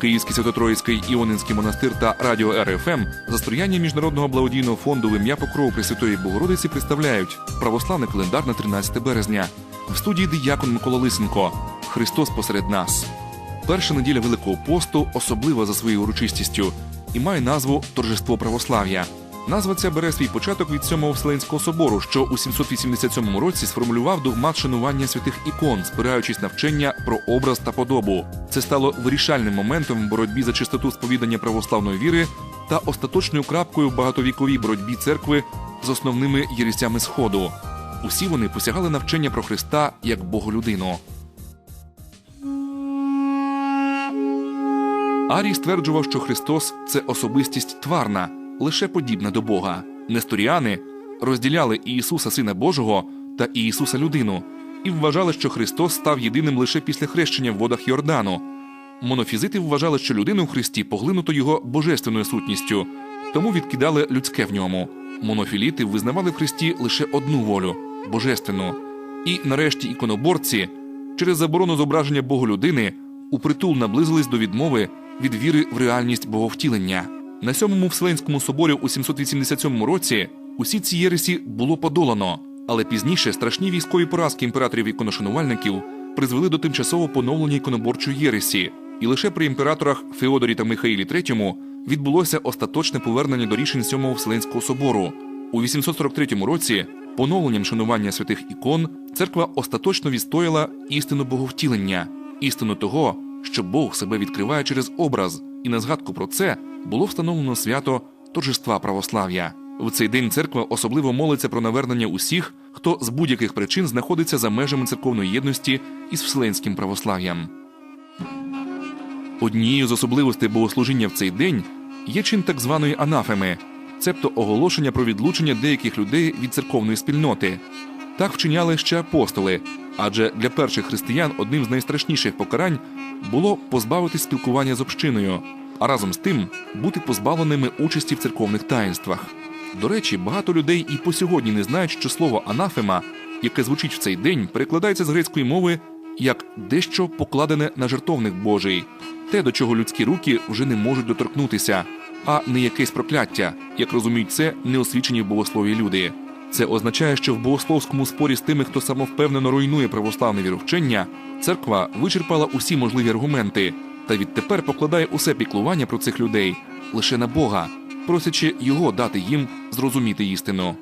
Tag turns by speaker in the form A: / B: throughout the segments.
A: Київський Святотроїцький Іонинський монастир та Радіо РФМ за сприяння міжнародного благодійного фонду ім'я Покрову Пресвятої Богородиці представляють православний календар на 13 березня. В студії диякон Микола Лисенко. Христос посеред нас. Перша неділя Великого посту особлива за своєю урочистістю і має назву Торжество православ'я. Назва ця бере свій початок від Сьомого Вселенського собору, що у 787 році сформулював догмат шанування святих ікон, спираючись на вчення про образ та подобу. Це стало вирішальним моментом в боротьбі за чистоту сповідання православної віри та остаточною крапкою в багатовіковій боротьбі церкви з основними єресями Сходу. Усі вони посягали на вчення про Христа як Боголюдину. Арій стверджував, що Христос це особистість тварна, лише подібна до Бога. Несторіани розділяли Ісуса Сина Божого та Ісуса людину і вважали, що Христос став єдиним лише після хрещення в водах Йордану. Монофізити вважали, що людину в Христі поглинуто його божественною сутністю, тому відкидали людське в ньому. Монофіліти визнавали в Христі лише одну волю божественну. І нарешті іконоборці через заборону зображення Боголюдини упритул наблизились до відмови від віри в реальність боговтілення. На сьомому Вселенському соборі у 787 році усі ці єресі було подолано, але пізніше страшні військові поразки імператорів іконошанувальників призвели до тимчасового поновлення іконоборчої єресі, і лише при імператорах Феодорі та Михаїлі III відбулося остаточне повернення до рішень Сьомого Вселенського собору. У 843 році поновленням шанування святих ікон церква остаточно відстояла істину боговтілення, істину того, що Бог себе відкриває через образ, і на згадку про це було встановлено свято торжества православ'я. В цей день церква особливо молиться про навернення усіх, хто з будь-яких причин знаходиться за межами церковної єдності із вселенським православ'ям. Однією з особливостей богослужіння в цей день є чин так званої анафеми, цебто оголошення про відлучення деяких людей від церковної спільноти. Так вчиняли ще апостоли, адже для перших християн одним з найстрашніших покарань було позбавити спілкування з общиною, а разом з тим бути позбавленими участі в церковних таїнствах. До речі, багато людей і по сьогодні не знають, що слово анафема, яке звучить в цей день, перекладається з грецької мови як дещо покладене на жертовник Божий, те, до чого людські руки вже не можуть доторкнутися, а не якесь прокляття, як розуміють це неосвічені в богослові люди. Це означає, що в богословському спорі з тими, хто самовпевнено руйнує православне віровчення, церква вичерпала усі можливі аргументи та відтепер покладає усе піклування про цих людей лише на Бога, просячи його дати їм зрозуміти істину.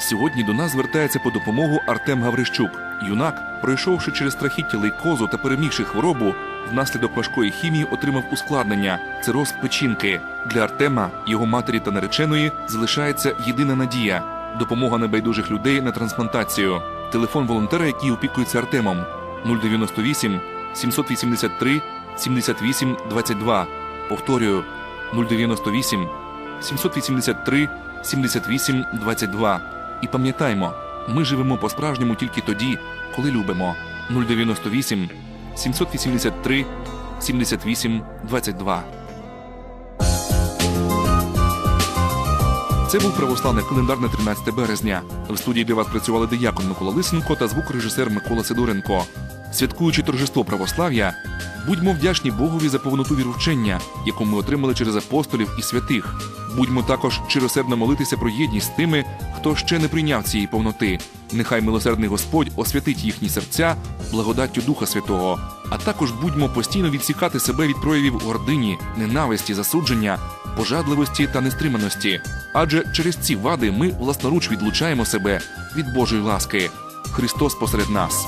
A: Сьогодні до нас звертається по допомогу Артем Гаврищук. Юнак, пройшовши через страхіття лейкозу та перемігши хворобу, внаслідок важкої хімії отримав ускладнення цироз печінки. Для Артема, його матері та нареченої залишається єдина надія допомога небайдужих людей на трансплантацію. Телефон волонтера, який опікується Артемом 098 783 78 22. Повторюю 098 783 78 22. І пам'ятаймо, ми живемо по-справжньому тільки тоді, коли любимо. 098 783 78 22. Це був православний календар на 13 березня. В студії для вас працювали диякон Микола Лисенко та звукорежисер Микола Сидоренко. Святкуючи торжество православ'я, будьмо вдячні Богові за повноту віручення, яку ми отримали через апостолів і святих. Будьмо також щиросердно молитися про єдність з тими, хто ще не прийняв цієї повноти. Нехай милосердний Господь освятить їхні серця благодаттю Духа Святого. А також будьмо постійно відсікати себе від проявів гордині, ненависті, засудження, пожадливості та нестриманості. Адже через ці вади ми власноруч відлучаємо себе від Божої ласки. Христос посеред нас.